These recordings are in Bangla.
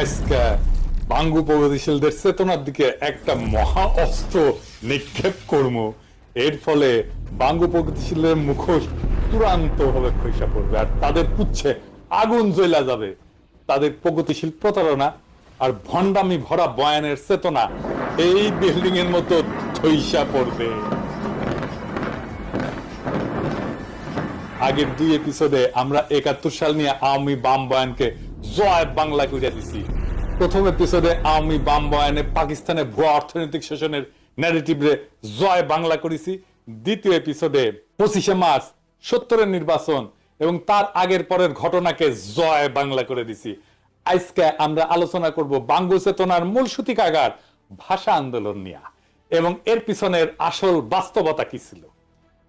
আজকে বাঙ্গু প্রগতিশীলদের চেতনার দিকে একটা মহা অস্ত্র নিক্ষেপ করব এর ফলে বাঙ্গু প্রগতিশীলের মুখোশ চূড়ান্ত ভাবে খৈসা পড়বে আর তাদের পুচ্ছে আগুন জ্বলা যাবে। তাদের প্রগতিশীল প্রতারণা আর ভণ্ডামি ভরা বয়ানের চেতনা এই বিল্ডিং এর মতো ধৈসা পড়বে। আগের দুই এপিসোডে আমরা একাত্তর সাল নিয়ে আওয়ামী বাম বয়ানকে জয় বাংলা করে দিছি। প্রথম এপিসোডে আওয়ামী বাম বয়ানে পাকিস্তানের ভুয়া অর্থনৈতিক শোষণের ন্যারেটিভ রে জয় বাংলা করেছি। দ্বিতীয় এপিসোডে পঁচিশে মার্চ, সত্তরের নির্বাচন এবং তার আগের পরের ঘটনাকে জয় বাংলা করে দিছি। আজকে আমরা আলোচনা করব বাঙ্গু চেতনার মূল সূতিকাগার, ভাষা আন্দোলন নিয়ে এবং এর পিছনের আসল বাস্তবতা কি ছিল?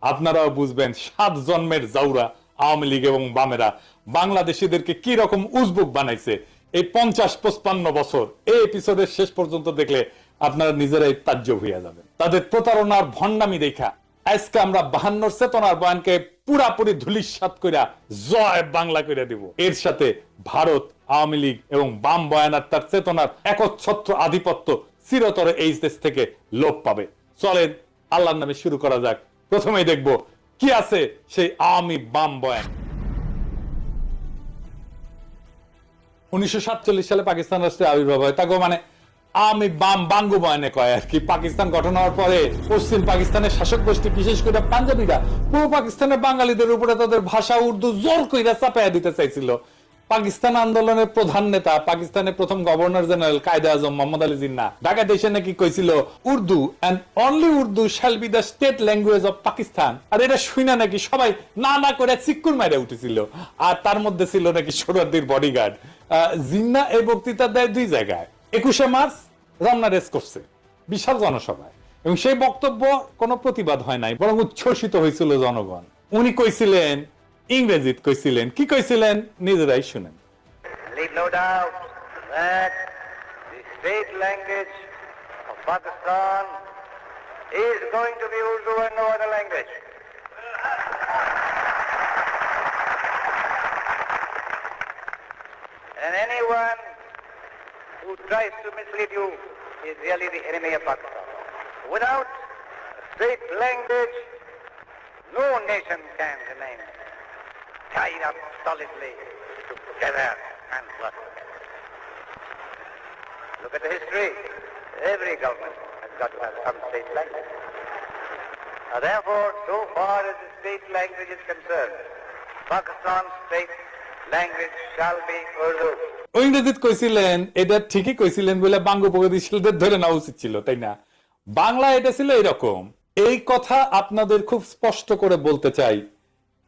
আপনারাও বুঝবেন, সাত জন্মের জাউরা আওয়ামী লীগ এবং বামেরা বাংলাদেশিদেরকে কি রকম উজবুক বানাইছে? এই পঞ্চাশ পঁচপান্ন বছর, এই এপিসোডের শেষ পর্যন্ত দেখলে আপনারা নিজেরাই তাজ্য হইয়া যাবেন। তাদের প্রতারণার ভণ্ডামি দেখা। আজকে আমরা বাহান্নর চেতনার বয়ানকে পুরাপুরি ধুলিসাত কইরা জয় বাংলা কইরা দিব। এর সাথে ভারত, আওয়ামী লীগ এবং বাম বয়ানার তার চেতনার একচ্ছত্র আধিপত্য চিরতরে এই দেশ থেকে লোপ পাবে। চলেন, আল্লাহর নামে শুরু করা যাক। প্রথমেই দেখব, কি আছে সেই আওয়ামী বাম বয়ান? উনিশশো সাতচল্লিশ সালে পাকিস্তান রাষ্ট্রের আবির্ভাব হয়। তাকে মানে আমি বাম বাঙ্গু বয়ানে কয় আর কি। পাকিস্তান গঠন হওয়ার পরে পশ্চিম পাকিস্তানের শাসক গোষ্ঠী, বিশেষ করে পাঞ্জাবিরা, পূর্ব পাকিস্তানের বাঙালিদের উপরে তাদের ভাষা উর্দু জোর কইরা চাপাইয়া দিতে চাইছিল। পাকিস্তান আন্দোলনের প্রধান নেতা, পাকিস্তানের প্রথম গভর্নর জেনারেল কায়দা আজম মোহাম্মদ আলী জিন্না, ঢাকা দেশে নাকি কইছিল, Urdu and only Urdu shall be the state language of Pakistan. আর এটা শুনে নাকি সবাই না না করে চিক্কুর মেরে উঠেছিল। আর তার মধ্যে ছিল নাকি সোহরাদ্দির বডিগার্ড জিন্না এই বক্তৃতা দেয় দুই জায়গায়। একুশে মার্চ রমনা রেস করছে, বিশাল জনসভায়। এবং সেই বক্তব্য কোনো প্রতিবাদ হয় নাই, বরং উচ্ছ্বসিত হয়েছিল জনগণ। উনি কইছিলেন, ইংরেজিত কইছিলেন, কি কইছিলেন নিজেরাই শুনেন। Is going to be Urdu and no other language. And anyone who tries to mislead you is really the enemy of Pakistan. Without a state language, no nation can remain tied up solidly together and work together. Look at the history. Every government has got to have some state language. Now, therefore, so far as the state language is concerned, Pakistan's state language shall be ইংরেজিত কইছিলেন, এটা ঠিকই কইছিলেন বলে বাঙ্গ প্রগতিশীলদের ধরে নেওয়া উচিত ছিল, তাই না? বাংলা এটা ছিল এরকম এই কথা আপনাদের খুব স্পষ্ট করে বলতে চাই।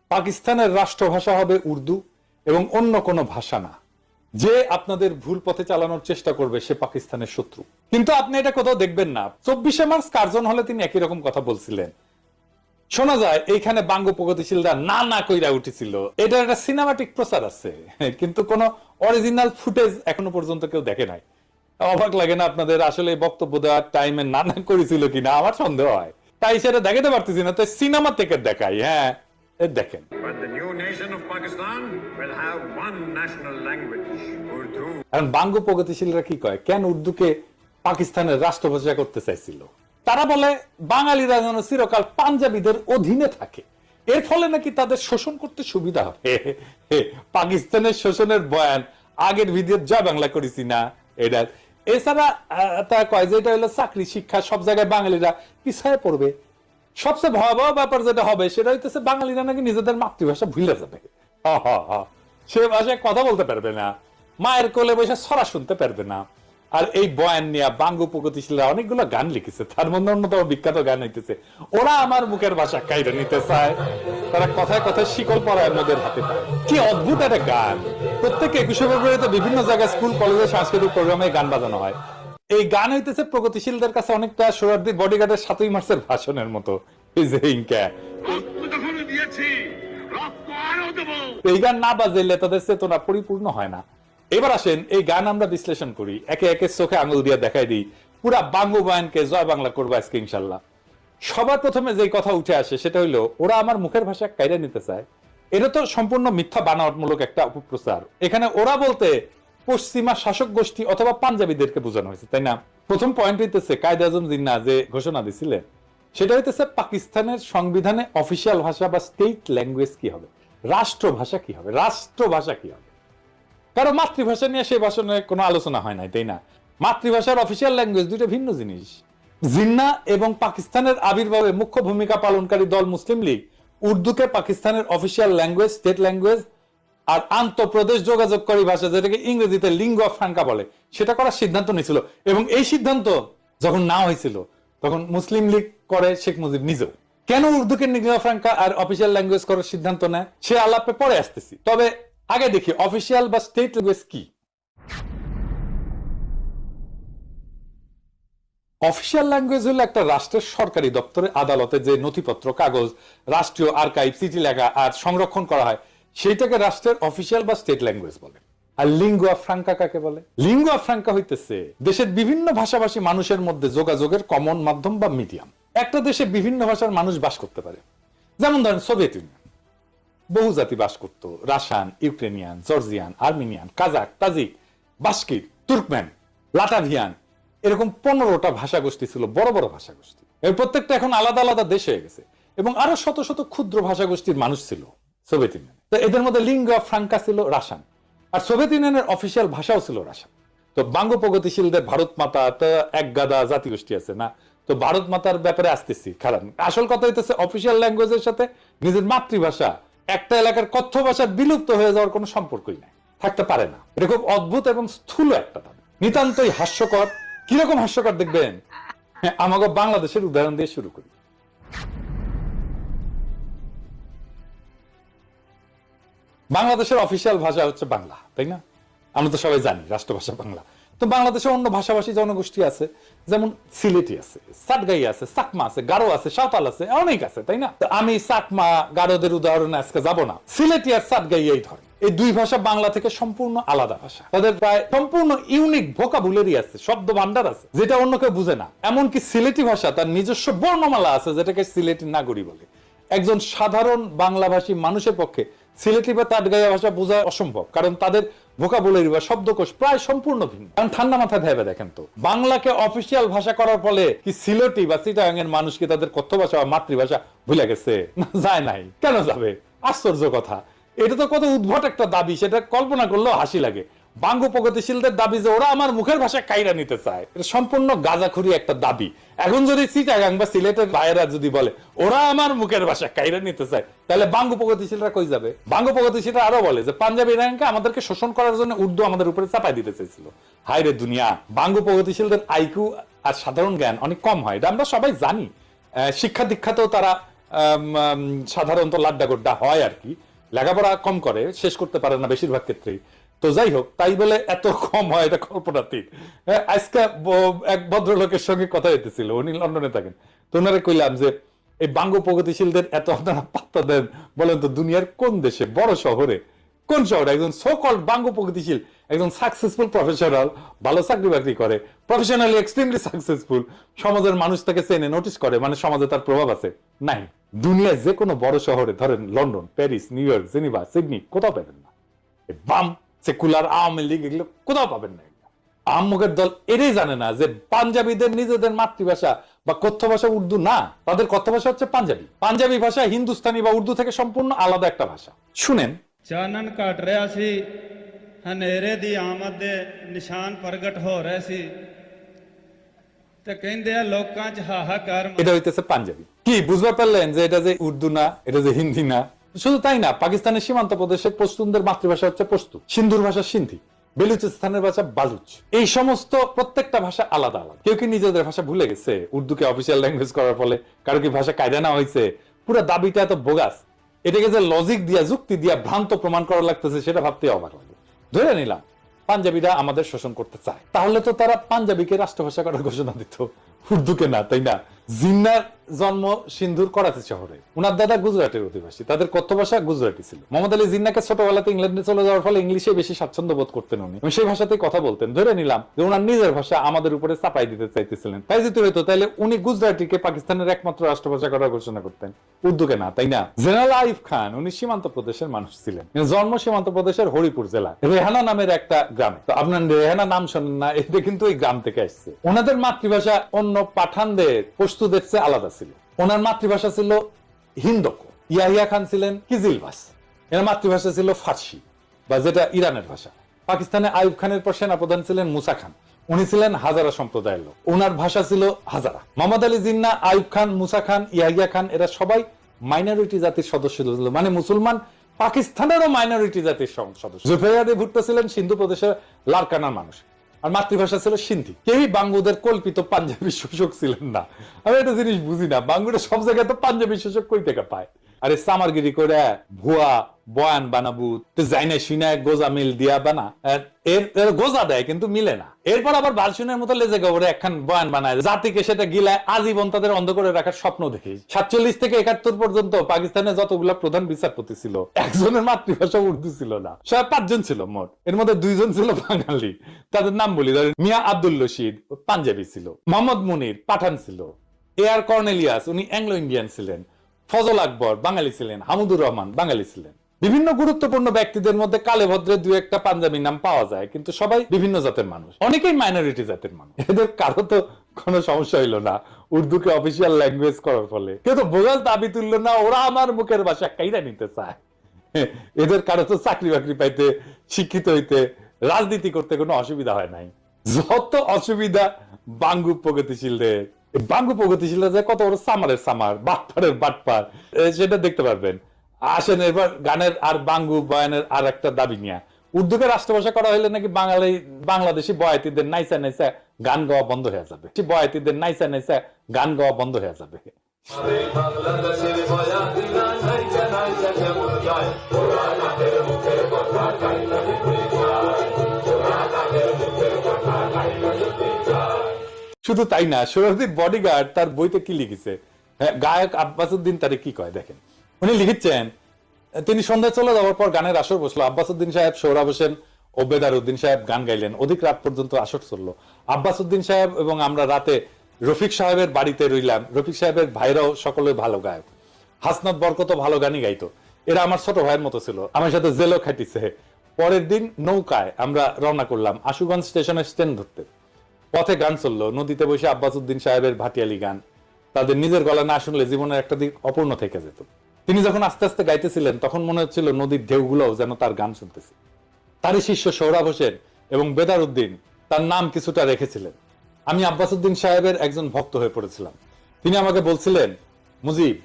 পাকিস্তানের রাষ্ট্রভাষা হবে উর্দু এবং অন্য কোনো ভাষা না। যে আপনাদের ভুল পথে চালানোর চেষ্টা করবে, সে পাকিস্তানের শত্রু। কিন্তু আপনি এটা কোথাও দেখবেন না। চব্বিশে মার্চ কার্জন হলে তিনি একই রকম কথা বলছিলেন? শোনা যায় এইখানে বাঙ্গ প্রগতিশীলরা না না কইরা উঠেছিল। এটা একটা সিনেমাটিক প্রচার আছে কিন্তু কোন অরিজিনাল ফুটেজ এখনও পর্যন্ত কেউ দেখে নাই। অবাক লাগে না আপনাদের আসলে বক্তব্য দেওয়ার টাইমে না না করেছিল কিনা আমার সন্দেহ হয়। তাই সেটা দেখাতে পারতেছি না তাই সিনেমা থেকে দেখাই হ্যাঁ দেখেন. এখন বাঙ্গ প্রগতিশীলরা কি কয়? কেন উর্দুকে পাকিস্তানের রাষ্ট্রভাষা করতে চাইছিল? তারা বলে, বাঙালিরা যেন চিরকাল পাঞ্জাবিদের অধীনে থাকে। এর ফলে নাকি তাদের শোষণ করতে সুবিধা হবে। পাকিস্তানের শোষণের বয়ান, আগের ভিডিও জয় বাংলা করেছি না, এটা। এছাড়া তা কয় যে এটা হলো চাকরি, শিক্ষা, সব জায়গায় বাঙালিরা পিছায় পড়বে। সবচেয়ে ভয়াবহ ব্যাপার যেটা হবে, সেটা হইতেছে বাঙালিরা নাকি নিজেদের মাতৃভাষা ভুলে যাবে। সে ভাষায় কথা বলতে পারবে না। মায়ের কোলে বসে সরা শুনতে পারবে না। আর এই বয়ান নিয়ে বাঙ্গু প্রগতিশীলরা অনেকগুলো গান লিখেছে। তার মধ্যে অন্যতম বিখ্যাত গান হইতেছে ওরা আমার মুখের ভাষা কাইরে নিতে চায়। তারা কথায় কথায় শিকল পরায় মোদের হাতে পায়। কি অদ্ভুত একটা গান! প্রত্যেক একুশে ফেব্রুয়ারিতে বিভিন্ন জায়গায় স্কুল কলেজে সাংস্কৃতিক প্রোগ্রামে গান বাজানো হয়। এই গান হইতেছে প্রগতিশীলদের কাছে অনেকটা সোহরার্দি বডিগার্ডের সাতই মার্চের ভাষণের মতো। এই গান না বাজাইলে তাদের চেতনা পরিপূর্ণ হয় না। এবার আসেন এই গান আমরা বিশ্লেষণ করি। একে একে চোখে আঙুল দিয়ে দেখাই দিই। পুরা বাঙ্গু বয়ানকে জয় বাংলা করব আজকে ইনশাল্লাহ। সবার প্রথমে যে কথা উঠে আসে সেটা হইল, ওরা আমার মুখের ভাষা কাইরে নিতে চায়। এটা তো সম্পূর্ণ মিথ্যা বানাওয়াটমূলক একটা অপপ্রচার। এখানে ওরা বলতে পশ্চিমা শাসক গোষ্ঠী অথবা পাঞ্জাবিদেরকে বোঝানো হয়েছে, তাই না? প্রথম পয়েন্ট হইতেছে কায়দে আজম জিন্না যে ঘোষণা দিছিলেন, সেটা হইতেছে পাকিস্তানের সংবিধানে অফিসিয়াল ভাষা বা স্টেট ল্যাঙ্গুয়েজ কি হবে? রাষ্ট্রভাষা কি হবে? রাষ্ট্রভাষা কি হবে? কারও মাতৃভাষা নিয়ে সেই ভাষণে কোনো আলোচনা হয় নাই, তাই না? মাতৃভাষার অফিসিয়াল ল্যাঙ্গুয়েজ দুইটা ভিন্ন জিনিস। জিন্না এবং পাকিস্তানের আবির্ভাবে মুখ্য ভূমিকা পালনকারী দল মুসলিম লীগ, উর্দুকে পাকিস্তানের অফিসিয়াল ল্যাঙ্গুয়েজ স্টেট ল্যাঙ্গুয়েজ আর আন্তঃপ্রদেশ যোগাযোগকারী ভাষা, যেটাকে ইংরেজিতে লিঙ্গুয়া ফ্রাঙ্কা বলে, সেটা করার সিদ্ধান্ত নিয়েছিল। এবং এই সিদ্ধান্ত যখন না হয়েছিল, তখন মুসলিম লীগ করে শেখ মুজিব নিজেও। কেন উর্দুকে লিঙ্গুয়া ফ্রাঙ্কা আর অফিসিয়াল ল্যাঙ্গুয়েজ করার সিদ্ধান্ত নেয়, সে আলাপে পরে আসতেছি। তবে আগে দেখি অফিসিয়াল বা স্টেট ল্যাঙ্গুয়েজ কি? অফিসিয়াল ল্যাঙ্গুয়েজ হলো একটা রাষ্ট্রের সরকারি দপ্তরে আদালতে যে নথিপত্র, কাগজ, রাষ্ট্রীয় আর্কাইভ চিঠি লেখা আর সংরক্ষণ করা হয়, সেইটাকে রাষ্ট্রের অফিসিয়াল বা স্টেট ল্যাঙ্গুয়েজ বলে। আর লিঙ্গুয়া ফ্রাঙ্কা কাকে বলে? লিঙ্গুয়া ফ্রাঙ্কা হইতেছে দেশের বিভিন্ন ভাষাভাষী মানুষের মধ্যে যোগাযোগের কমন মাধ্যম বা মিডিয়াম একটা দেশে বিভিন্ন ভাষার মানুষ বাস করতে পারে। যেমন ধরেন সোভিয়েত ইউনিয়ন বহু জাতি বাস করত Russian Ukrainian, Georgian, Armenian, Kazakh, Tajik, Bashkir Turkmen Latvian এরকম পনেরোটা ভাষা গোষ্ঠী ছিল, বড় বড় ভাষা গোষ্ঠী এর প্রত্যেকটা এখন আলাদা আলাদা দেশ হয়ে গেছে এবং আরও শত শত ক্ষুদ্র ভাষা গোষ্ঠীর মানুষ ছিল সোভিয়েত ইউনিয়ন। তো এদের মধ্যে লিঙ্গা, ফ্রাঙ্কা ছিল রাশান আর সোভিয়েত ইউনিয়নের অফিসিয়াল ভাষাও ছিল রাশান তো বাঙ্গ প্রগতিশীলদের ভারত মাতা তো এক গাদা জাতি গোষ্ঠী আছে না? তো ভারত মাতার ব্যাপারে আসতেছি কারণ আসল কথা হইতেছে অফিসিয়াল ল্যাঙ্গুয়েজের সাথে নিজের মাতৃভাষা একটা এলাকার কথ্য ভাষা বিলুপ্ত হয়ে যাওয়ার কোনো সম্পর্কই নাই। থাকতে পারে না। এটা খুব অদ্ভুত এবং স্থূল একটা দাবি নিতান্তই হাস্যকর। কীরকম হাস্যকর দেখবেন? হ্যাঁ, আমাকে বাংলাদেশের উদাহরণ দিয়ে শুরু করি। বাংলাদেশের অফিসিয়াল ভাষা হচ্ছে বাংলা তাই না? আমরা তো সবাই জানি রাষ্ট্রভাষা বাংলা। তো বাংলাদেশে অন্য ভাষাভাষী জনগোষ্ঠী আছে। যেমন সিলেটি আছে, সাতগাই আছে, সাকমা আছে, গারো আছে, সাঁওতাল আছে, অনেক আছে, তাই না? আমি সাকমা, গারোদের উদাহরণে আজকে যাব না। সিলেটি আর সাতগাই এই ধরে এই দুই ভাষা বাংলা থেকে সম্পূর্ণ আলাদা ভাষা। তাদের প্রায় সম্পূর্ণ ইউনিক ভোকাবুলারি আছে, শব্দ ভান্ডার আছে, যেটা অন্য কেউ বুঝে না। এমনকি সিলেটি ভাষা তার নিজস্ব বর্ণমালা আছে, যেটাকে সিলেটি নাগরী বলে। একজন সাধারণ বাংলাভাষী মানুষের পক্ষে সিলেটি বা তাটগাইয়া ভাষা বোঝা অসম্ভব, কারণ তাদের ভোকাবুলারি বা শব্দকোষ প্রায় সম্পূর্ণ ভিন্ন। কারণ ঠান্ডা মাথায় ভেবে দেখেন তো। বাংলাকে অফিসিয়াল ভাষা করার ফলে কি সিলেটি বা চিটাগাং এর তাদের কথ্য ভাষা বা মাতৃভাষা ভুলে গেছে? যায় নাই। কেন যাবে? আশ্চর্য কথা। এটা তো কত উদ্ভট একটা দাবি, সেটা কল্পনা করলেও হাসি লাগে। বাঙ্গ প্রগতিশীলদের দাবি যে ওরা আমার মুখের ভাষা কাইরা নিতে চায়। এটা সম্পূর্ণ গাজাখুরি একটা দাবি। এখন যদি চিটাগাং বা সিলেটের ভাইয়েরা যদি বলে, ওরা আমার মুখের ভাষা কাইরা নিতে চায়, তাহলে বাঙ্গ প্রগতিশীলরা কই যাবে? বাঙ্গ প্রগতিশীলরা আরও বলে যে, পাঞ্জাবি ইরানকে আমাদেরকে শোষণ করার জন্য উর্দু আমাদের উপরে চাপাই দিতে চেয়েছিল। হাই রে দুনিয়া, বাঙ্গ প্রগতিশীলদের আইকিউ আর সাধারণ জ্ঞান অনেক কম হয়। এটা আমরা সবাই জানি। শিক্ষা দীক্ষাতেও তারা সাধারণত লাড্ডা গোড্ডা হয় আর কি। লেখাপড়া কম করে, শেষ করতে পারে না বেশিরভাগ ক্ষেত্রেই। তো যাই হোক তাই বলে এত কম হয় এটা কল্পনাতীত। হ্যাঁ, আজকে এক ভদ্রলোকের সঙ্গে কথা হইতেছিল উনি লন্ডনে থাকেন। তো ওনারে কইলাম যে এই বাঙ্গ প্রগতিশীলদের এত আপনারা পাত্তা দেন বলেন তো দুনিয়ার কোন দেশে বড় শহরে কোন শহরে? একজন সোকল বাঙ্গ প্রগতিশীল একজন সাকসেসফুল প্রফেশনাল ভালো চাকরি বাকরি করে প্রফেশনালি এক্সট্রিমলি সাকসেসফুল সমাজের মানুষ তাকে চেনে নোটিস করে মানে সমাজে তার প্রভাব আছে। নাই দুনিয়ার যে কোনো বড় শহরে ধরেন London Paris New York Geneva Sydney কোথাও পাবেন না। বাম সেকুলার আওয়ামী লীগ এগুলো কোথাও পাবেন না এগুলো। আহম্মকের দল এটাই জানে না যে পাঞ্জাবিদের নিজেদের মাতৃভাষা বা কথ্য ভাষা উর্দু না তাদের কথ্য ভাষা হচ্ছে পাঞ্জাবি পাঞ্জাবি ভাষা হিন্দুস্তানি বা উর্দু থেকে সম্পূর্ণ আলাদা একটা ভাষা শুনেন ਚਾਨਣ ਘਟ ਰਿਹਾ ਸੀ ਹਨੇਰੇ ਦੀ ਆਮਦ ਦੇ ਨਿਸ਼ਾਨ ਪ੍ਰਗਟ ਹੋ ਰਹੇ ਸੀ ਤੇ ਕਹਿੰਦੇ ਆ ਲੋਕਾਂ 'ਚ ਹਾਹਾਕਾਰ ਮ- এটা হইতেছে পাঞ্জাবি কি বুঝতে পারলেন যে এটা যে উর্দু না এটা যে হিন্দি না শুধু তাই না, পাকিস্তানের সীমান্ত প্রদেশের পশতুনদের মাতৃভাষা হচ্ছে পশতু। সিন্ধুর ভাষা সিন্ধি, বেলুচিস্তানের ভাষা বালুচ। এই সমস্ত প্রত্যেকটা ভাষা আলাদা আলাদা। কেউ কি নিজেদের ভাষা ভুলে গেছে? উর্দুকে অফিসিয়াল ল্যাঙ্গুয়েজ করার ফলে কারও কি ভাষা কায়দা না হয়েছে? পুরো দাবিটা এত বোগাস। এটাকে যে লজিক দিয়া, যুক্তি দিয়া ভ্রান্ত প্রমাণ করা লাগতেছে, সেটা ভাবতে অবাক লাগে। ধরে নিলাম, পাঞ্জাবিরা আমাদের শোষণ করতে চায়। তাহলে তো তারা পাঞ্জাবিকে রাষ্ট্রভাষা করার ঘোষণা দিত। উর্দুকে না, তাই না? জিন্নার জন্ম সিন্ধুর করাচি শহরে। উনার দাদা গুজরাটের অধিবাসী, তাদের কথ্য ভাষা গুজরাটি ছিল। মোহাম্মদ আলী জিন্নাকে ছোটবেলাতে ইংল্যান্ডে চলে যাওয়ার ফলে ইংলিশে বেশি স্বাচ্ছন্দ্য বোধ করতেন উনি। সেই ভাষাতেই কথা বলতেন। ধরে নিলাম যে ওনার নিজের ভাষা আমাদের উপরে চাপাই দিতে চাইতেছিলেন। তাই যদি হইতো তাহলে উনি গুজরাটিকে পাকিস্তানের একমাত্র রাষ্ট্রভাষা করার ঘোষণা করতেন। উর্দুকে না, তাই না? জেনারেল আইফ খান, উনি সীমান্ত প্রদেশের মানুষ ছিলেন। জন্ম সীমান্ত প্রদেশের হরিপুর জেলা রেহানা নামের একটা গ্রামে। তো আপনার রেহানা নাম শোনেন না, এটা কিন্তু এই গ্রাম থেকে আসছে। ওনাদের মাতৃভাষা অন্য পাঠানদের, পশতুদের চেয়ে আলাদা ওনার মাতৃভাষা ছিল হিন্দক। ইয়াহিয়া খান ছিলেন কিজিলভাস এর মাতৃভাষা ছিল ফার্সি, বা যেটা ইরানের ভাষা। পাকিস্তানে আইব খানের পর সেনাপ্রধান ছিলেন মুসা খান। উনি ছিলেন হাজারা সম্প্রদায়ের লোক। ওনার ভাষা ছিল হাজারা। মোহাম্মদ আলী জিন্না আইব খান, মুসা খান, ইয়াহিয়া খান, এরা সবাই মাইনরিটি জাতির সদস্য ছিল। মানে মুসলমান পাকিস্তানেরও মাইনরিটি জাতির সদস্য। জুফেয়ারে ভুট্টো ছিলেন সিন্ধু প্রদেশের লারকানার মানুষ। আর মাতৃভাষা ছিল সিন্ধি। কেউই বাঙ্গুদের কল্পিত পাঞ্জাবি শোষক ছিলেন না। আমি একটা জিনিস বুঝি না, বাঙ্গুরা সব জায়গায় তো পাঞ্জাবি শোষক কই থেকে পায়? আরে সামারগিরি করে ভুয়া, বয়ান বানাবু, তো যাইনা শুনে গোজা মিল দিয়া বানা। এর গোজা দেয় কিন্তু মিলে না। এরপর আবার ভার্সনের মতো লেজে গবরে একখান বয়ান বানায়। জাতিকে সেটা গিলায় আজীবন তাদের অন্ধ করে রাখার স্বপ্ন দেখি। সাতচল্লিশ থেকে একাত্তর পর্যন্ত পাকিস্তানে যতগুলা প্রধান বিচারপতি ছিল, একজনের মাতৃভাষা উর্দু ছিল না। সব পাঁচজন ছিল মোট। এর মধ্যে দুইজন ছিল বাঙালি। তাদের নাম বলি, ধরেন মিয়া আব্দুল রশিদ পাঞ্জাবি ছিল, মোহাম্মদ মুনির পাঠান ছিল, এ আর কর্নেলিয়াস, উনি অ্যাংলো ইন্ডিয়ান ছিলেন। ফজল আকবর, বাঙালি ছিলেন, হামুদুর রহমান, বাঙালি ছিলেন। বিভিন্ন গুরুত্বপূর্ণ ব্যক্তিদের মধ্যে কালে ভদ্রে দু একটা পাঞ্জাবি নাম পাওয়া যায়, কিন্তু সবাই বিভিন্ন জাতের মানুষ। অনেকেই মাইনরিটি জাতের মানুষ। এদের কারও তো কোনো সমস্যা হইল না। উর্দুকে অফিসিয়াল ল্যাঙ্গুয়েজ করার ফলে। কেউ তো বোঝার দাবি তুললো না, ওরা আমার মুখের ভাষা কাইরা নিতে চায়। এদের কারও তো চাকরি বাকরি পাইতে, শিক্ষিত হইতে, রাজনীতি করতে কোনো অসুবিধা হয় নাই। যত অসুবিধা বাঙ্গু প্রগতিশীলদের বাঙ্গু প্রগতিশীলরা যে কত বড় সামারের সামার বাটপারের বাটপার সেটা দেখতে পারবেন। আসেন এবার গানের আর বাঙ্গু বয়ানের আর একটা দাবি নিয়ে। উর্দুকে রাষ্ট্রভাষা করা হলে নাকি বাঙালি, বাংলাদেশি বয়াতিদের নাইসা নাইসা গান গাওয়া বন্ধ হয়ে যাবে। বয়াতিদের নাইসা নাইসা গান গাওয়া বন্ধ হয়ে যাবে। বাংলাদেশের শুধু তাই না সোহরাদির বডিগার্ড তার বইতে কি লিখেছে? হ্যাঁ, গায়ক আব্বাসুদ্দিন তারে কি কয় দেখেন। উনি লিখেছেন তিনি সন্ধ্যা চলে যাওয়ার পর গানের আসর বসল। আব্বাসুদ্দিন সাহেব সৌরভ হোসেন ওবেদার উদ্দিন সাহেব গান গাইলেন। অধিক রাত পর্যন্ত আসর চলল। আব্বাসুদ্দিন সাহেব এবং আমরা রাতে রফিক সাহেবের বাড়িতে রইলাম। রফিক সাহেবের ভাইরাও সকলে ভালো গায়ক। হাসনাত বরকত ভালো গানই গাইতো। এরা আমার ছোট ভাইয়ের মতো ছিল। আমার সাথে জেলও খাটিছে পরের দিন নৌকায় আমরা রওনা করলাম। আশুগঞ্জ স্টেশনের স্ট্যান্ড ধরতে। পথে গান চলল, নদীতে বসে আব্বাস উদ্দিন সাহেবের ভাটিয়ালি গান। তাদের নিজের গলা না শুনলে জীবনের একটা দিক অপূর্ণ থেকে যেত। তিনি যখন আস্তে আস্তে গাইতেছিলেন, তখন মনে হচ্ছিল নদীর ঢেউগুলোও যেন তার গান শুনতেছে। তারই শিষ্য সৌরভ হোসেন এবং বেদার উদ্দিন তার নাম কিছুটা রেখেছিলেন। আমি আব্বাস উদ্দিন সাহেবের একজন ভক্ত হয়ে পড়েছিলাম। তিনি আমাকে বলছিলেন, মুজিব,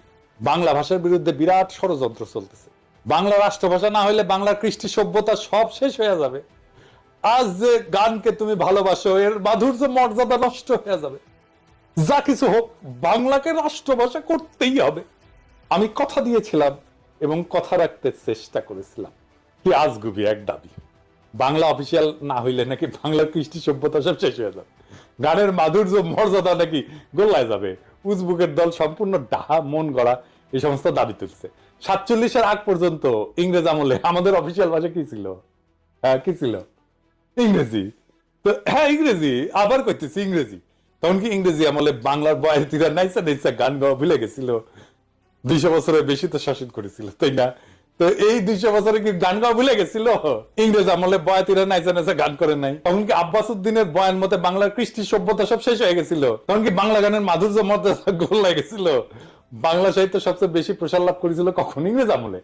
বাংলা ভাষার বিরুদ্ধে বিরাট ষড়যন্ত্র চলতেছে। বাংলা রাষ্ট্রভাষা না হলে বাংলার কৃষ্টি সভ্যতা সব শেষ হয়ে যাবে। আজ যে গানকে তুমি ভালোবাসো, এর মাধুর্য, মর্যাদা নষ্ট হয়ে যাবে। যা কিছু হোক, বাংলাকে রাষ্ট্রভাষা করতেই হবে। আমি কথা দিয়েছিলাম এবং কথা রাখতে চেষ্টা করেছিলাম। কি আজগুবি এক দাবি। বাংলা অফিসিয়াল না হইলে নাকি বাংলার কৃষ্টি সভ্যতা সব শেষ হয়ে যাবে। গানের মাধুর্য, মর্যাদা নাকি গোল্লায় যাবে। উজবুকের দল সম্পূর্ণ ডাহা, মন গড়া, এই সমস্ত দাবি তুলছে। সাতচল্লিশের আগ পর্যন্ত ইংরেজ আমলে আমাদের অফিসিয়াল ভাষা কি ছিল? হ্যাঁ কি ছিল? ইংরেজি। তো হ্যাঁ ইংরেজি, আবার করতেছি ইংরেজি। তখন কি ইংরেজি আমলে বাংলার বয়াতিরা নাইসা নাইসা গান গাওয়া ভুলে গেছিল। দুইশো বছরের বেশি তো শাসন করেছিল, তাই না? তো এই দুইশো বছরে কি গান গাওয়া ভুলে গেছিল? ইংরেজ আমলে বয়াতিরা নাইসা নাইসা গান করে নাই। তখন কি আব্বাস উদ্দিনের বয়ান মতে বাংলার কৃষ্টি সভ্যতা সব শেষ হয়ে গেছিল? তখন কি বাংলা গানের মাধুর্য মর্যাদা গোল গেছিল? বাংলা সাহিত্য সবচেয়ে বেশি প্রসার লাভ করেছিল কখন ইংরেজ আমলে?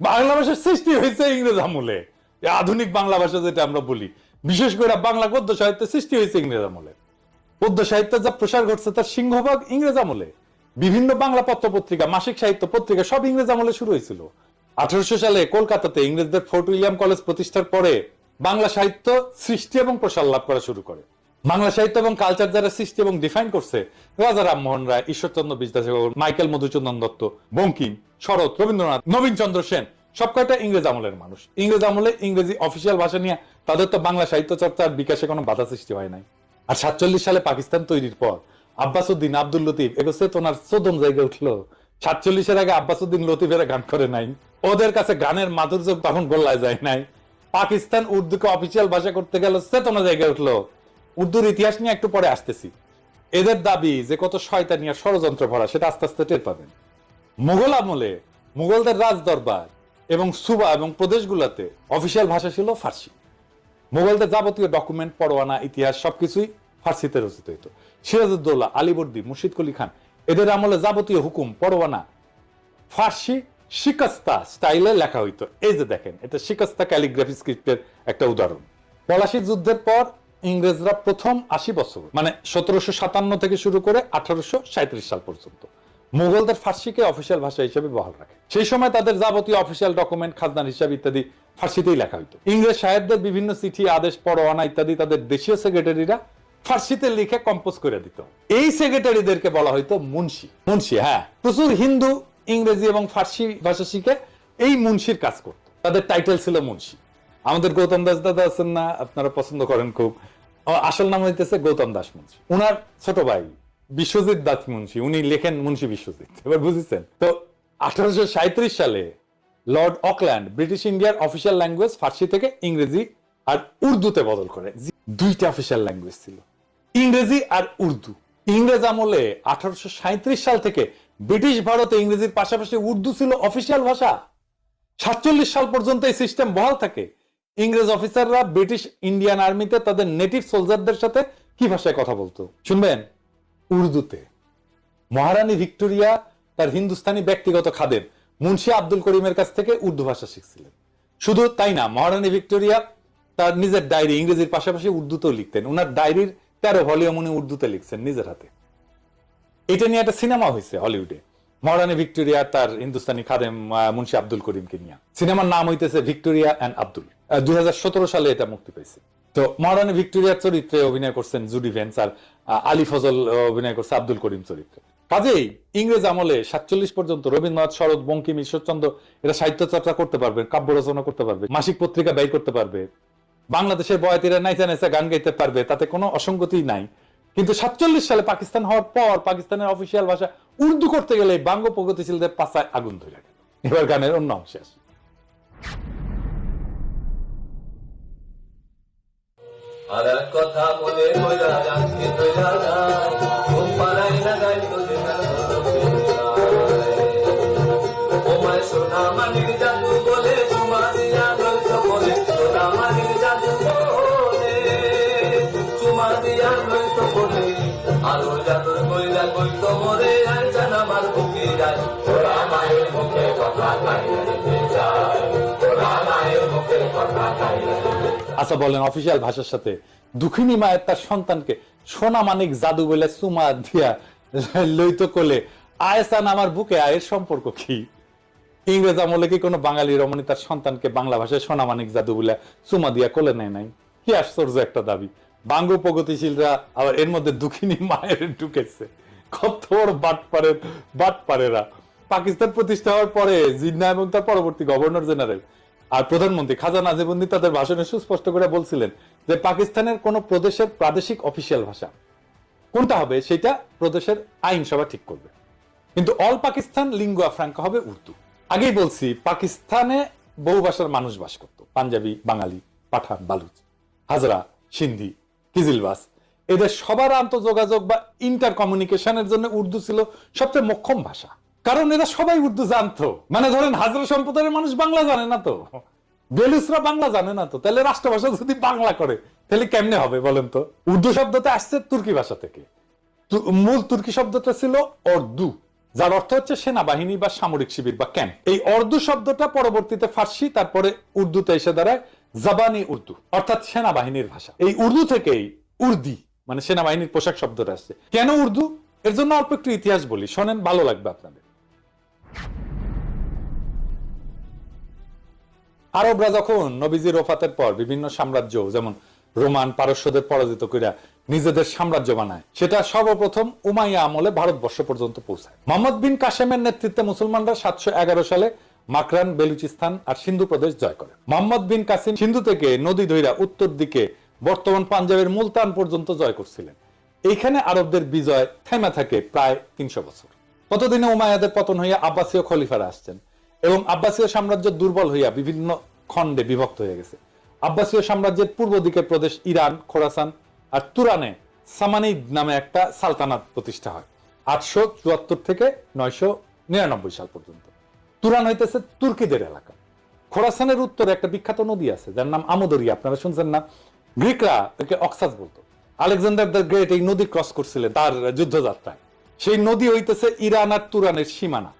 বাংলা ভাষার সৃষ্টি হয়েছে ইংরেজ আমলে। আধুনিক বাংলা ভাষা যেটা আমরা বলি, বিশেষ করে বাংলা গদ্য সাহিত্যের সৃষ্টি হয়েছে ইংরেজ আমলে। পদ্য সাহিত্যের যা প্রসার ঘটছে তার সিংহভাগ ইংরেজ আমলে। বিভিন্ন বাংলা পত্র পত্রিকা মাসিক সাহিত্য পত্রিকা সব ইংরেজ আমলে শুরু হয়েছিল। আঠারোশো সালে কলকাতাতে ইংরেজদের ফোর্ট উইলিয়াম কলেজ প্রতিষ্ঠার পরে বাংলা সাহিত্য সৃষ্টি এবং প্রসার লাভ করা শুরু করে। বাংলা সাহিত্য এবং কালচার যারা সৃষ্টি এবং ডিফাইন করছে, রাজা রামমোহন রায়, ঈশ্বরচন্দ্র বিদ্যাসাগর মাইকেল মধুচূদন দত্ত, বঙ্কিম, শরৎ, রবীন্দ্রনাথ, নবীন চন্দ্র সেন সব কয়টা ইংরেজ আমলের মানুষ। ইংরেজ আমলে ইংরেজি অফিসিয়াল ভাষা নিয়ে তাদের তো বাংলা সাহিত্য চর্চার বিকাশে কোনো বাধা সৃষ্টি হয় নাই। আর সাতচল্লিশ সালে পাকিস্তান তৈরির পর আব্বাসুদ্দিন আব্দুল লতিফ এগুলো চেতনার চোদন জায়গায় উঠল। সাতচল্লিশের আগে আব্বাসুদ্দিন লতিফেরা গান করে নাই। ওদের কাছে গানের মাধুর্য তখন গোল্লায় যায় নাই। পাকিস্তান উর্দুকে অফিসিয়াল ভাষা করতে গেল চেতনা জায়গায় উঠল। উর্দুর ইতিহাস নিয়ে একটু পরে আসতেছি। এদের দাবি যে কত শয়তানি আর ষড়যন্ত্র ভরা, সেটা আস্তে আস্তে টের পাবেন। মুঘল আমলে মুঘলদের রাজ দরবার এবং সুবা এবং প্রদেশগুলোতে অফিসিয়াল ভাষা ছিল ফার্সি। মুঘলদের যাবতীয় ডকুমেন্ট, পরোয়ানা, ইতিহাস সবকিছুই ফার্সিতে রচিত হইতো। সিরাজউদ্দৌলা, আলিবর্দি মুর্শিদ কলি খান, এদের আমলে যাবতীয় হুকুম, পরোয়ানা ফার্সি শিকাস্তা স্টাইলে লেখা হইতো। এই যে দেখেন, এটা শিকাস্তা ক্যালিগ্রাফি স্ক্রিপ্টের একটা উদাহরণ। পলাশির যুদ্ধের পর ইংরেজরা প্রথম আশি বছর মানে সতেরোশো সাতান্ন থেকে শুরু করে আঠারোশো সাঁইত্রিশ সাল পর্যন্ত মুঘলদের ফার্সিকে অফিসিয়াল ভাষা হিসেবে বহাল রাখে। সেই সময় তাদের যাবতীয় অফিসিয়াল ডকুমেন্ট খাজনার হিসাব ইত্যাদি ফার্সিতেই লেখা হইতো। ইংরেজ সাহেবদের বিভিন্ন চিঠি, আদেশ, পরোয়ানা ইত্যাদি তাদের দেশীয় সেক্রেটারিরা ফার্সিতে লিখে কম্পোজ করে দিত। এই সেক্রেটারিদেরকে বলা হয়তো মুন্সি। মুন্সি হ্যাঁ। প্রচুর হিন্দু, ইংরেজি এবং ফার্সি ভাষা শিখে এই মুন্সির কাজ করত। তাদের টাইটেল ছিল মুন্সি। আমাদের গৌতম দাস দাদা আছেন না, আপনারা পছন্দ করেন খুব। আসল নাম হইতেছে গৌতম দাস মুন্সি। উনার ছোট ভাই বিশ্বজিৎ দাস মুন্সি, উনি লেখেন মুন্সি বিশ্বজিৎ, এবার বুঝেছেন? তো আঠারোশো সালে লর্ড অকল্যান্ড ব্রিটিশ ইন্ডিয়ার অফিসিয়াল ল্যাঙ্গুয়েজ ফার্সি থেকে ইংরেজি আর উর্দুতে বদল করে। দুইটা অফিসিয়াল ল্যাঙ্গুয়েজ ছিল, ইংরেজি আর উর্দু। ইংরেজ আমলে আঠারোশো সাল থেকে ব্রিটিশ ভারতে ইংরেজির পাশাপাশি উর্দু ছিল অফিসিয়াল ভাষা। সাতচল্লিশ সাল পর্যন্ত এই সিস্টেম বহাল থাকে। ইংরেজ অফিসাররা ব্রিটিশ ইন্ডিয়ান আর্মিতে তাদের নেটিভ সোলজারদের সাথে কি ভাষায় কথা বলতো? শুনবেন? উর্দুতে। মহারানী ভিক্টোরিয়া তার হিন্দুস্তানি ব্যক্তিগত খাদের মুন্সি আব্দুল করিমের কাছ থেকে উর্দু ভাষা শিখছিলেন। শুধু তাই না, মহারানী ভিক্টোরিয়া তার নিজের ডায়েরি ইংরেজির পাশাপাশি উর্দুতেও লিখতেন। ওনার ডায়েরির তেরো ভলিউম উনি উর্দুতে লিখছেন নিজের হাতে। এটা নিয়ে একটা সিনেমা হয়েছে হলিউডে। মহারানী ভিক্টোরিয়া তার হিন্দুস্তানি খাদেম মুন্সি আব্দুল করিমকে নিয়ে। সিনেমার নাম হইতেছে ভিক্টোরিয়া অ্যান্ড আব্দুল। দুই হাজার সতেরো সালে এটা মুক্তি পেয়েছে তো মহারানী ভিক্টোরিয়ার চরিত্রে অভিনয় করছেন জুডি ভেন্স আর আলী ফজল অভিনয় করছে আব্দুল করিম চরিত্রে। কাজেই ইংরেজ আমলে সাতচল্লিশ পর্যন্ত রবীন্দ্রনাথ, শরৎ, বঙ্কিম, ঈশ্বরচন্দ্র, এরা সাহিত্য চর্চা করতে পারবে, কাব্য রচনা করতে পারবে, মাসিক পত্রিকা ব্যয় করতে পারবে, বাংলাদেশের বয়াতিরা নাইচা নাইচা গান গাইতে পারবে, তাতে কোনো অসঙ্গতি নাই। কিন্তু সাতচল্লিশ সালে পাকিস্তান হওয়ার পর পাকিস্তানের অফিসিয়াল ভাষা উর্দু করতে গেলে বাঙ্গ প্রগতিশীলদের পাশায় আগুন ধরে গেল এবার গানের অন্য অংশে আসি। আর কথা মনে কইরা রাখতে কইরা যায় ঘুম পাড়াই লাগাই তোদের ওমায় সোনা বলে আমার বুকে যায়। মায়ের মুখে কথা যায় আচ্ছা বলেন অফিসিয়াল ভাষার সাথে। দুঃখিনী মায়ের তার সন্তানকে সোনা মানিক জাদু বলে সুমা দিয়া লইত কোলে। আয়সান আমার বুকে আয়ের সম্পর্ক কি? ইংরেজ আমলে কি কোনো বাঙালি রমণী তার সন্তানকে বাংলা ভাষায় সোনা মানিক জাদু বলে সুমা দিয়া কোলে নেয় নাই? কি আশ্চর্য একটা দাবি। বাঙ্গ প্রগতিশীলরা আবার এর মধ্যে দুঃখিনী মায়ের ঢুকেছে। কত বাট পারে বাট পারেরা পাকিস্তান প্রতিষ্ঠা হওয়ার পরে জিন্না এবং তার পরবর্তী গভর্নর জেনারেল আর প্রধানমন্ত্রী খাজা নাজিবুদ্দিন তাদের ভাষণে সুস্পষ্ট করে বলছিলেন যে পাকিস্তানের কোন প্রদেশের প্রাদেশিক অফিসিয়াল ভাষা কোনটা হবে সেটা প্রদেশের আইনসভা ঠিক করবে। কিন্তু অল পাকিস্তান লিঙ্গুয়া ফ্রাঙ্কা হবে উর্দু। আগেই বলছি, পাকিস্তানে বহু ভাষার মানুষ বাস করত। পাঞ্জাবি, বাঙালি, পাঠান, বালুচ, হাজরা, সিন্ধি, কিজিলবাস। এদের সবার আন্তঃযোগাযোগ বা ইন্টার কমিউনিকেশনের জন্য উর্দু ছিল সবচেয়ে মোক্ষম ভাষা। কারণ এরা সবাই উর্দু জানতো। মানে ধরেন হাজরা সম্প্রদায়ের মানুষ বাংলা জানে না তো। বেলুসরা বাংলা জানে না তো। তাহলে রাষ্ট্রভাষা যদি বাংলা করে, তাহলে কেমনে হবে বলেন তো? উর্দু শব্দটা আসছে তুর্কি ভাষা থেকে। মূল তুর্কি শব্দটা ছিল অর্দু, যার অর্থ হচ্ছে সেনাবাহিনী বা সামরিক শিবির বা ক্যাম্প। এই অর্দু শব্দটা পরবর্তীতে ফার্সি, তারপরে উর্দুতে এসে দাঁড়ায় জাবানি উর্দু, অর্থাৎ সেনাবাহিনীর ভাষা। এই উর্দু থেকেই উর্দি মানে সেনাবাহিনীর পোশাক শব্দটা আসছে। কেন উর্দু? এর জন্য অল্প একটু ইতিহাস বলি, শোনেন, ভালো লাগবে আপনাদের। আরবরা যখন নবীজির ওফাতের পর বিভিন্ন সাম্রাজ্য, যেমন রোমান পারস্যদের পরাজিত কইরা নিজেদের সাম্রাজ্য বানায়, সেটা সর্বপ্রথম উমাইয়া আমলে ভারতবর্ষ পর্যন্ত পৌঁছায়। মোহাম্মদ বিন কাসেমের নেতৃত্বে মুসলমানরা সাতশো এগারো সালে মাকরান, বেলুচিস্তান আর সিন্ধু প্রদেশ জয় করে। মোহাম্মদ বিন কাসিম সিন্ধু থেকে নদী ধৈরা উত্তর দিকে বর্তমান পাঞ্জাবের মুলতান পর্যন্ত জয় করছিলেন। এইখানে আরবদের বিজয় থেমে থাকে প্রায় তিনশো বছর। ততদিনে উমায়াদের পতন হইয়া আব্বাসীয় খলিফারা আসছেন? এবং আব্বাসীয় সাম্রাজ্য দুর্বল হইয়া বিভিন্ন খণ্ডে বিভক্ত হয়ে গেছে। আব্বাসীয় সাম্রাজ্যের পূর্ব দিকের প্রদেশ ইরান, খোরাসান আর তুরানে সামানিদ নামে একটা সালতানাত প্রতিষ্ঠা হয়, আটশো চুয়াত্তর থেকে নয়শো নিরানব্বই সাল পর্যন্ত। তুরান হইতেছে তুর্কিদের এলাকা। খোরাসানের উত্তরে একটা বিখ্যাত নদী আছে, যার নাম আমোদরিয়া, আপনারা শুনছেন না? গ্রিকরা একে অক্সাস বলতো। আলেকজান্ডার দ্য গ্রেট এই নদী ক্রস করছিলেন তার যুদ্ধযাত্রায়। সেই নদী হইতেছে ইরান আর তুরানের সীমানা।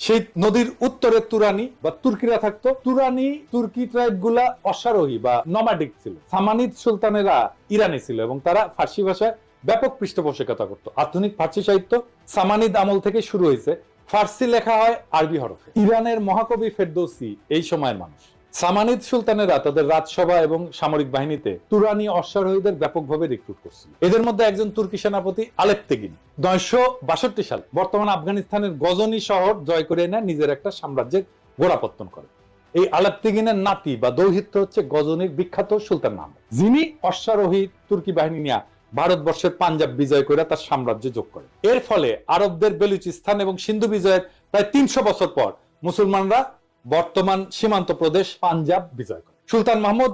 সেই নদীর উত্তরে তুরানি বা তুর্কিরা থাকতো। তুরানি তুর্কি ট্রাইবগুলা অশ্বারোহী বা নমাডিক ছিল। সামানিদ সুলতানেরা ইরানি ছিল এবং তারা ফার্সি ভাষায় ব্যাপক পৃষ্ঠপোষকতা করতো। আধুনিক ফার্সি সাহিত্য সামানিদ আমল থেকে শুরু হয়েছে। ফার্সি লেখা হয় আরবি হরফে। ইরানের মহাকবি ফেরদৌসি এই সময়ের মানুষ। সামানিদ সুলতানেরা তাদের রাজসভা এবং সামরিক বাহিনীতে তুরানি অশ্বারোহীদের ব্যাপকভাবে রিক্রুট করছিল। এদের মধ্যে একজন তুর্কি সেনাপতি আলেপ্তেগিন নয়শো বাষট্টি সাল বর্তমান আফগানিস্তানের গজনী শহর জয় করে এনে নিজের একটা সাম্রাজ্যের গোড়াপত্তন করে। এই আলেপ্তেগিনের নাতি বা দৌহিত্র হচ্ছে গজনীর বিখ্যাত সুলতান নাম যিনি অশ্বারোহী তুর্কি বাহিনী নিয়ে ভারতবর্ষের পাঞ্জাব বিজয় করে তার সাম্রাজ্য যোগ করে এর ফলে আরবদের বেলুচিস্তান এবং সিন্ধু বিজয়ের প্রায় তিনশো বছর পর মুসলমানরা বর্তমান সীমান্ত প্রদেশ পাঞ্জাব বিজয় করে সুলতান মাহমুদ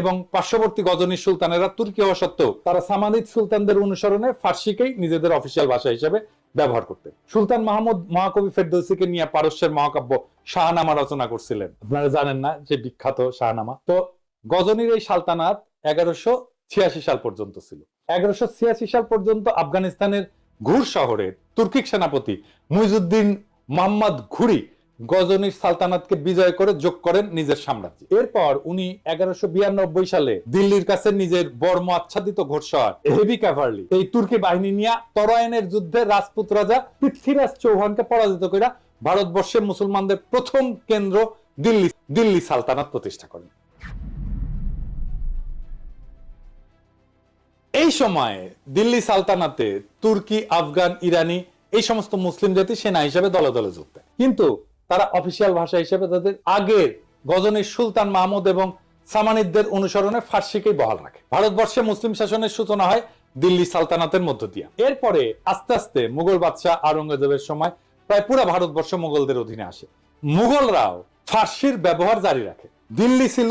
এবং পার্শ্ববর্তী গজনীর সুলতানেরা তুর্কি হওয়া সত্ত্বেও তারা সামানিদ সুলতানদের অনুসরণে ফার্সিকেই নিজেদের অফিসিয়াল ভাষা হিসেবে ব্যবহার করতেন। সুলতান মাহমুদ মহাকবি ফেরদৌসিকে নিয়ে পারস্যের মহাকাব্য শাহনামা রচনা করছিলেন। আপনারা জানেন না যে বিখ্যাত শাহনামা। তো গজনীর এই সালতানাত এগারোশো ছিয়াশি সাল পর্যন্ত ছিল। এগারোশো ছিয়াশি সাল পর্যন্ত আফগানিস্তানের ঘুর শহরের তুর্কিক সেনাপতি মুইজুদ্দিন মোহাম্মদ ঘুরি গজনীর সালতানাতকে বিজয় করে যোগ করেন নিজের সাম্রাজ্যে। এরপর উনি এগারোশো সালে দিল্লির কাছে নিজের বর্ম আচ্ছাদিত ঘোষণা হেভি ক্যাভারলি, এই তুর্কি বাহিনী নিয়ে তরায়নের যুদ্ধে রাজপুত রাজা পৃথ্বীরাজ চৌহানকে পরাজিত করে ভারতবর্ষের মুসলমানদের প্রথম কেন্দ্র দিল্লি দিল্লি সালতানাত প্রতিষ্ঠা করেন। এই সময়ে দিল্লি সালতানাতে তুর্কি, আফগান, ইরানি এই সমস্ত মুসলিম জাতি সেনা হিসেবে দলে দলে যুক্ত কিন্তু তারা অফিসিয়াল ভাষা হিসেবে তাদের আগের গজনীর সুলতান মাহমুদ এবং সামানিদদের অনুসরণে ফার্সিকেই বহাল রাখে। ভারতবর্ষে মুসলিম শাসনের সূচনা হয় দিল্লি সালতানাতের মধ্য দিয়ে। এরপরে আস্তে আস্তে মুঘল বাদশাহ আওরঙ্গজেবের সময় প্রায় পুরো ভারতবর্ষ মুঘলদের অধীনে আসে। মুঘলরাও ফার্সির ব্যবহার জারি রাখে। দিল্লি ছিল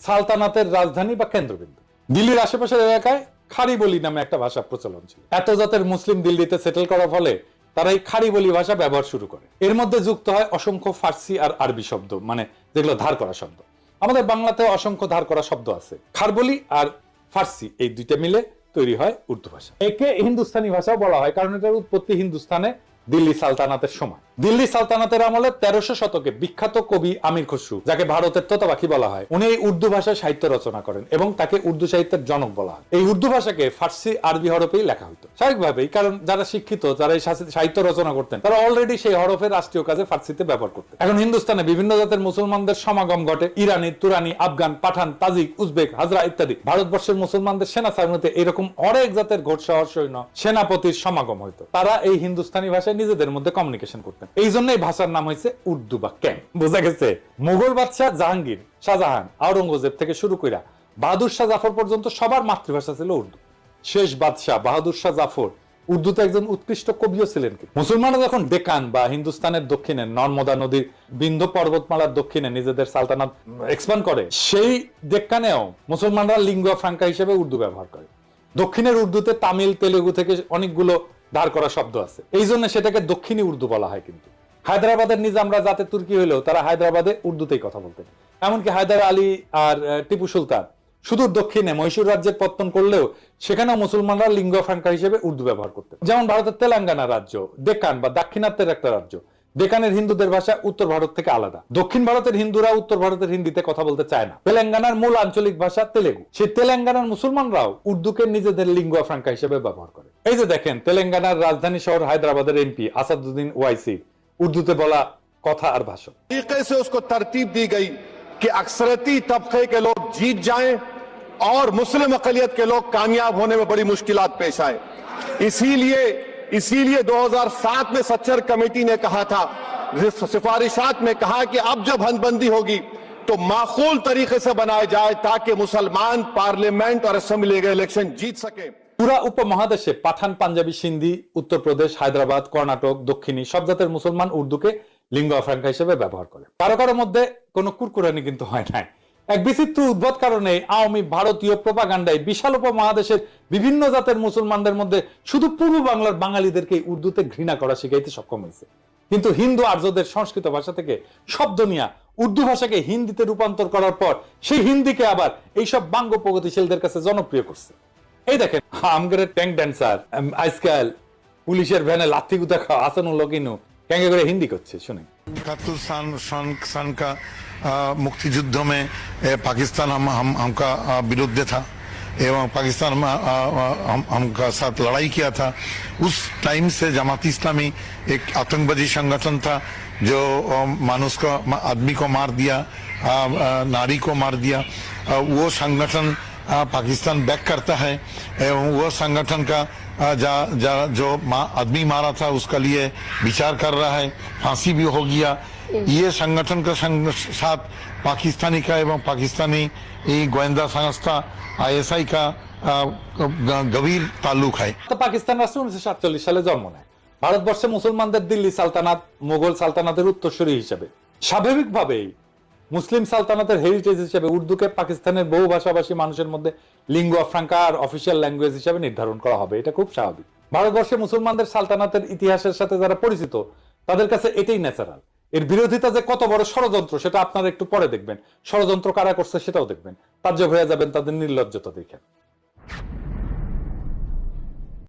সালতানাতের রাজধানী বা কেন্দ্রবিন্দু। দিল্লির আশেপাশের এলাকায় খারি বলি নামে একটা ভাষা প্রচলন ছিল। এত জাতের মুসলিম দিল্লিতে সেটেল করার ফলে তারা এই খাড়ি বলি ভাষা ব্যবহার শুরু করে। এর মধ্যে যুক্ত হয় অসংখ্য ফার্সি আর আরবি শব্দ মানে যেগুলো ধার করা শব্দ। আমাদের বাংলাতে অসংখ্য ধার করা শব্দ আছে। খারবলি আর ফার্সি, এই দুইটা মিলে তৈরি হয় উর্দু ভাষা। একে হিন্দুস্তানি ভাষাও বলা হয়, কারণ এটার উৎপত্তি হিন্দুস্তানে। দিল্লি সালতানাতের সময়। দিল্লি সালতানাতের আমলে তেরোশো শতকে বিখ্যাত কবি আমির খসরু, যাকে ভারতের তোতাবাকি বলা হয়, উনি এই উর্দু ভাষায় সাহিত্য রচনা করেন এবং তাকে উর্দু সাহিত্যের জনক বলা হয়। এই উর্দু ভাষাকে ফার্সি, আরবি হরফেই লেখা হতো স্বাভাবিকভাবেই, কারণ যারা শিক্ষিত, যারা এই সাহিত্য রচনা করতেন, তারা অলরেডি সেই হরফের রাষ্ট্রীয় কাজে ফার্সিতে ব্যবহার করতেন। এখন হিন্দুস্তানে বিভিন্ন জাতের মুসলমানদের সমাগম ঘটে। ইরানি, তুরানি, Afghan, Pathan, Tajik, Uzbek, Hazara ইত্যাদি। ভারতবর্ষের মুসলমানদের সেনা সামনেতে এরকম অনেক জাতের ঘোষাহ সৈন্য, সেনাপতির সমাগম হইতো। তারা এই হিন্দুস্তানি ভাষায় নিজেদের মধ্যে কমিউনিকেশন করতেন। এই জন্য এই ভাষার নাম হয়েছে উর্দু বা ক্যাম্প বোঝা গেছে? মুঘল বাদশাহ জাহাঙ্গীর, শাহজাহান আওরঙ্গজেব থেকে শুরু কইরা বাহাদুর শাহ জাফর পর্যন্ত সবার মাতৃভাষা ছিল উর্দু। শেষ বাদশাহ বাহাদুর শাহ জাফর উর্দুতে একজন উৎকৃষ্ট কবিও ছিলেন মুসলমানরা যখন ডেকান বা হিন্দুস্তানের দক্ষিণে নর্মদা নদীর বিন্ধ্য পর্বতমালার দক্ষিণে নিজেদের সালতানাত এক্সপান্ড করে, সেই ডেক্কানেও মুসলমানরা লিঙ্গুয়া ফ্রাঙ্কা হিসেবে উর্দু ব্যবহার করে। দক্ষিণের উর্দুতে তামিল, তেলেগু থেকে অনেকগুলো ধার করা শব্দ আছে। এই জন্য সেটাকে দক্ষিণী উর্দু বলা হয় কিন্তু। হায়দ্রাবাদের নিজামরা যাতে তুর্কি হলেও তারা হায়দ্রাবাদে উর্দুতেই কথা বলতেন। এমনকি হায়দার আলী আর টিপু সুলতান সুদূর দক্ষিণে মহীশূর রাজ্যের পত্তন করলেও সেখানেও মুসলমানরা লিঙ্গ ফ্রাঙ্কা হিসেবে উর্দু ব্যবহার করতেন। যেমন ভারতের তেলেঙ্গানা রাজ্য, দেকান বা দাক্ষিণাত্যের একটা রাজ্য। ডেকানের হিন্দুদের ভাষা উত্তর ভারত থেকে আলাদা দক্ষিণ ভারতের হিন্দুরা উত্তর ভারতের হিন্দিতে কথা বলতে চায় না তেলেঙ্গানার মূল আঞ্চলিক ভাষা তেলেগু সেই তেলেঙ্গানার মুসলমানরাও উর্দুকে নিজেদের লিঙ্গুয়া ফ্রাঙ্কা হিসেবে ব্যবহার করে এই যে দেখেন তেলেঙ্গানার রাজধানী শহর হায়দ্রাবাদের এমপি আসাদুদ্দিন ওয়াইসি উর্দুতে বলা কথা আর ভাষণ तरीके से उसको तरतीब दी गई कि अक्सरती तबके के लोग जीत जाएं और मुस्लिम अकलियत के लोग कामयाब होने में बड़ी मुश्किलात पेश आए इसीलिए इसीलिए 2007 में सच्चर कमेटी ने कहा था सिफारिशात में कहा कि अब जब हदबंदी होगी तो माकूल तरीके से बनाया जाए ताकि मुसलमान पार्लियामेंट और असेंबली के इलेक्शन जीत सके পুরা উপমহাদেশে পাঠান পাঞ্জাবি সিন্ধি উত্তরপ্রদেশ হায়দ্রাবাদ কর্ণাটক দক্ষিণী সব জাতের মুসলমান উর্দুকে লিঙ্গা ফ্রাঙ্কা হিসেবে ব্যবহার করে কারো কারো মধ্যে কোনো কুরকুরানি কিন্তু হয় নাই এক বিচিত্র উদ্ভব কারণে আওয়ামী ভারতীয় প্রপাগান্ডায় বিশাল উপমহাদেশের বিভিন্ন জাতের মুসলমানদের মধ্যে শুধু পূর্ব বাংলার বাঙালিদেরকে উর্দুতে ঘৃণা করা শিখাইতে সক্ষম হয়েছে। কিন্তু হিন্দু আর্যদের সংস্কৃত ভাষা থেকে শব্দ নিয়া উর্দু ভাষাকে হিন্দিতে রূপান্তর করার পর সেই হিন্দিকে আবার এইসব বাঙ্গ প্রগতিশীলদের কাছে জনপ্রিয় করছে। এই দেখেন আমগারের ট্যাঙ্ক ড্যান্সার আজকাল পুলিশের ভ্যানে লাথি গুদা খাওয়া আসানু লকিনু ক্যাঙ্গে করে হিন্দি করছে শুনে मुक्तियुद्ध में पाकिस्तान हम हम हमका विरुद्ध था। एवं पाकिस्तान में हम हमका साथ लड़ाई किया था। उस टाइम से जमात इस्लामी एक आतंकवादी संगठन था जो मानुष को आदमी को मार दिया नारी को मार दिया। वो संगठन पाकिस्तान बैक करता है एवं वो संगठन का जा, जा, जो आदमी मारा था उसका लिए विचार कर रहा है। फांसी भी हो गया ये संगठन का साथ पाकिस्तानी का एवं पाकिस्तानी गोयंदा संस्था आईएसआई का গভীর তাল্লুক হয়। তো পাকিস্তান রাষ্ট্র উনিশশো সাতচল্লিশ সালে জন্ম নেয়। ভারতবর্ষে মুসলমানদের দিল্লি সালতানাত, মোগল সালতানাতের উত্তরসূরি হিসেবে। স্বাভাবিকভাবেই মুসলিম সালতানাতের হেরিটেজ হিসেবে উর্দুকে পাকিস্তানের বহু ভাষাভাষী মানুষের মধ্যে লিঙ্গুয়া ফ্রাঙ্কা আর অফিসিয়াল ল্যাঙ্গুয়েজ হিসেবে নির্ধারণ করা হবে। এটা খুব স্বাভাবিক। ভারতবর্ষে মুসলমানদের সালতানাতের ইতিহাসের সাথে যারা পরিচিত, তাদের কাছে এটাই ন্যাচারাল এর বিরোধিতা যে কত বড় ষড়যন্ত্র, সেটা আপনারা একটু পরে দেখবেন। ষড়যন্ত্র কারা করছে সেটাও দেখবেন। তাজ্জব হয়ে যাবেন তাদের নির্লজ্জতা দেখে।